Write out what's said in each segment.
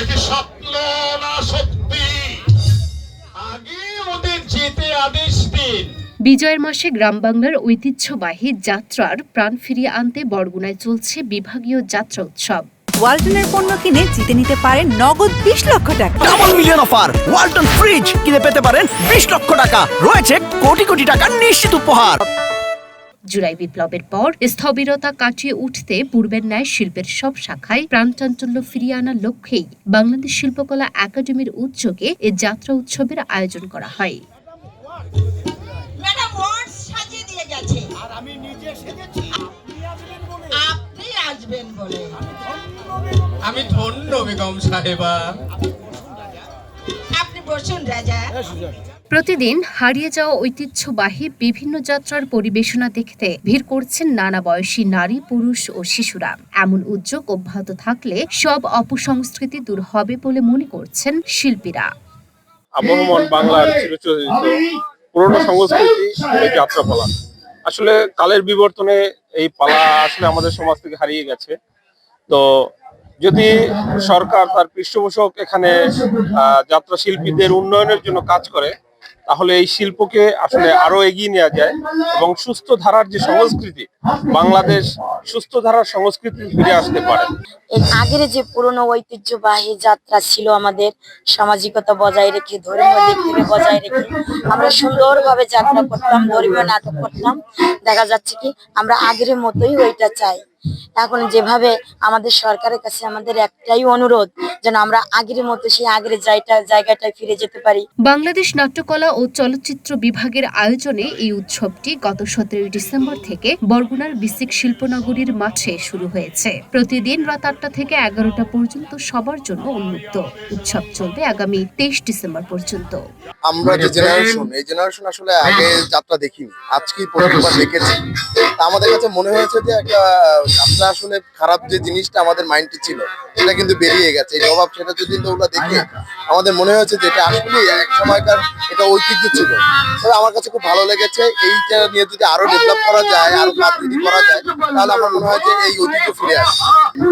এটি স্বপ্ন না সত্যি? আগে ওদের যেতে আদেশ দিন। বিজয়ের মাসে গ্রাম বাংলার ঐতিহ্যবাহী যাত্রার প্রাণ ফিরিয়ে আনতে বরগুনায় চলছে বিভাগীয় যাত্রা উৎসব। ওয়ালটনের পণ্য কিনে জিতে নিতে পারেন নগদ বিশ লক্ষ টাকা। Double million offer Walton fridge কিনে পেতে পারেন বিশ লক্ষ টাকা। রয়েছে কোটি কোটি টাকার নিশ্চিত উপহার। জুলাই বিপ্লবের পর স্থবিরতা কাটিয়ে উঠতে পূর্বের ন্যায় শিল্পের সব শাখায় প্রাণচাঞ্চল্য ফিরিয়ে আনার লক্ষ্যেই বাংলাদেশ শিল্পকলা একাডেমির উদ্যোগে এ যাত্রা উৎসবের আয়োজন করা হয়। ম্যাডাম ওয়ার্ড সাজিয়ে দিয়ে গেছে। আর আমি নিজে সেজেছি। আপনি আসবেন বলে। আমি ধন্য বেগম সাহেবা। প্রতিদিন হারিয়ে যাওয়া ঐতিহ্যবাহী বিভিন্ন যাত্রার পরিবেশনা দেখতে ভিড় করছেন নানা বয়সী নারী পুরুষ ও শিশুরা। এমন উদ্যোগ অব্যাহত থাকলে সব অপসংস্কৃতি দূর হবে বলে মনে করছেন শিল্পীরা। আবহমান বাংলার পুরনো সংস্কৃতি এই যাত্রাপালা আসলে কালের বিবর্তনে এই পালা আসলে আমাদের সমাজ থেকে হারিয়ে গেছে। তো যদি সরকার তার পৃষ্ঠপোষক এখানে যাত্রা শিল্পীদের উন্নয়নের জন্য কাজ করে তাহলে এই শিল্পকে আসলে আরও এগিয়ে নেওয়া যায় এবং সুস্থ ধারার যে সংস্কৃতি বাংলাদেশ সুস্থ ধারার সংস্কৃতি ফিরে আসতে পারে। আগের যে পুরনো ঐতিহ্যবাহী যাত্রা ছিল আমাদের সামাজিকতা বজায় রেখে ধর্মীয় দিক থেকে বজায় রেখে আমরা সুন্দরভাবে যাত্রা করতাম ধর্মীয় নাটক করতাম। দেখা যাচ্ছে কি আমরা আগের মতোই ওইটা চাই। এখন যেভাবে আমাদের সরকারের কাছে আমাদের একটাই অনুরোধ যেন আমরা আগের মতো সেই আগের জায়গা জায়গাটায় ফিরে যেতে পারি। বাংলাদেশ নাট্যকলা ও চলচ্চিত্র বিভাগের আয়োজনে এই উৎসবটি গত সতেরোই ডিসেম্বর থেকে বরগুনার বিসিক শিল্পনগরীর মাঠে শুরু হয়েছে। প্রতিদিন রাত আটটা থেকে এগারোটা পর্যন্ত সবার জন্য উন্মুক্ত। উৎসব চলবে আগামী তেইশ ডিসেম্বর পর্যন্ত। আমরা যে জেনারেশন এই জেনারেশন আসলে আগে যাত্রা দেখিনি। আজকেই প্রথমবার দেখেছি। তা আমাদের কাছে মনে হয়েছে যে একটা যাত্রা আসলে খারাপ যে জিনিসটা আমাদের মাইন্ডে ছিল সেটা কিন্তু বেরিয়ে গেছে। এই জবাব সেটা যদি ওগুলো দেখে আমাদের মনে হয়েছে যে এটা আসলে এক সময়কার এটা ঐতিহ্য ছিল। তবে আমার কাছে খুব ভালো লেগেছে এইটা নিয়ে যদি আরও ডেভেলপ করা যায় আরও কাজ যদি করা যায় তাহলে আমার মনে হয় যে এই ঐতিহ্য ফিরে আসে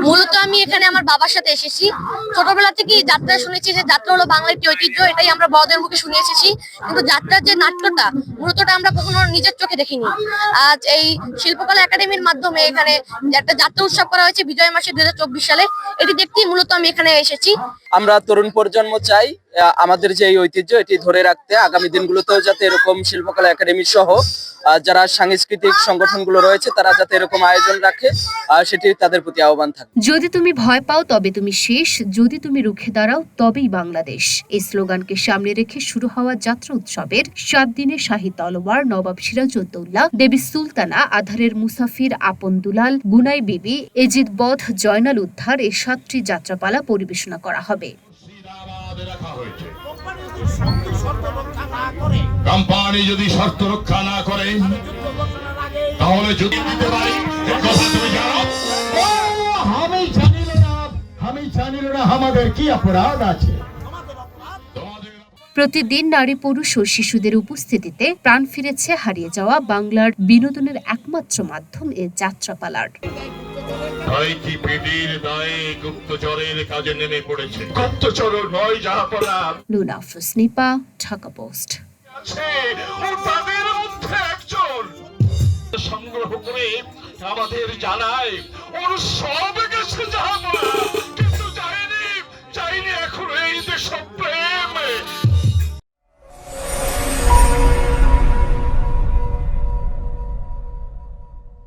মূলত আমি এখানে আমার বাবার সাথে এসেছি। ছোটবেলা থেকেই যাত্রা শুনেছি যে যাত্রা হলো বাংলার একটি ঐতিহ্য এটাই আমরা বড়দের মুখে শুনে এসেছি, কিন্তু যাত্রার যে নাট্যটা, মূলতটা আমরা কখনো নিজের চোখে দেখিনি। আজ এই শিল্পকলা একাডেমির মাধ্যমে এখানে একটা যাত্রা উৎসব করা হয়েছে বিজয় মাসে দুই হাজার চব্বিশ সালে। এটি দেখতেই মূলত আমি এখানে এসেছি। আমরা তরুণ প্রজন্ম চাই আমাদের যে এই ঐতিহ্য, এটি ধরে রাখতে আগামী দিনগুলোতেও যাতে এরকম শিল্পকলা একাডেমি সহ যারা সাংস্কৃতিক সংগঠনগুলো রয়েছে তারা যাতে এরকম আয়োজন রাখে সেটি তাদের প্রতি আহ্বান থাকে। যদি তুমি ভয় পাও তবে তুমি শেষ। যদি তুমি রুখে দাঁড়াও তবেই বাংলাদেশ। এই স্লোগানকে সামনে রেখে শুরু হওয়া যাত্রা উৎসবের সাত দিনে শাহী তলোয়ার নবাব সিরাজউদ্দৌলা দেবী সুলতানা আধারের মুসাফির আপন দুলাল গুনাই বিবি এজিদ বধ জয়নাল উদ্ধার এই সাতটি যাত্রাপালা পরিবেশনা করা হবে। রাখা হয়েছে। কোম্পানি যদি শর্ত রক্ষা না করে তাহলে যদি দিতে পারি কথা তুমি জানো? আমি জানিল না আমি জানিল না আমাদের কি অপরাধ আছে। প্রতিদিন নারী পুরুষ ও শিশুদের উপস্থিতিতে প্রাণ ফিরেছে হারিয়ে যাওয়া বাংলার বিনোদনের একমাত্র মাধ্যম এ যাত্রাপালার। তাই কি পেটির দায়ে গুপ্তচরের কাজে নেমে পড়েছে। গুপ্তচর নয় যাহা পড়া লুনা ঢাকা পোস্ট। আছে ও তাদের মধ্যে একজন। সংগ্রহ করে আমাদের জানায় ওর সব গেছে যাহা বলা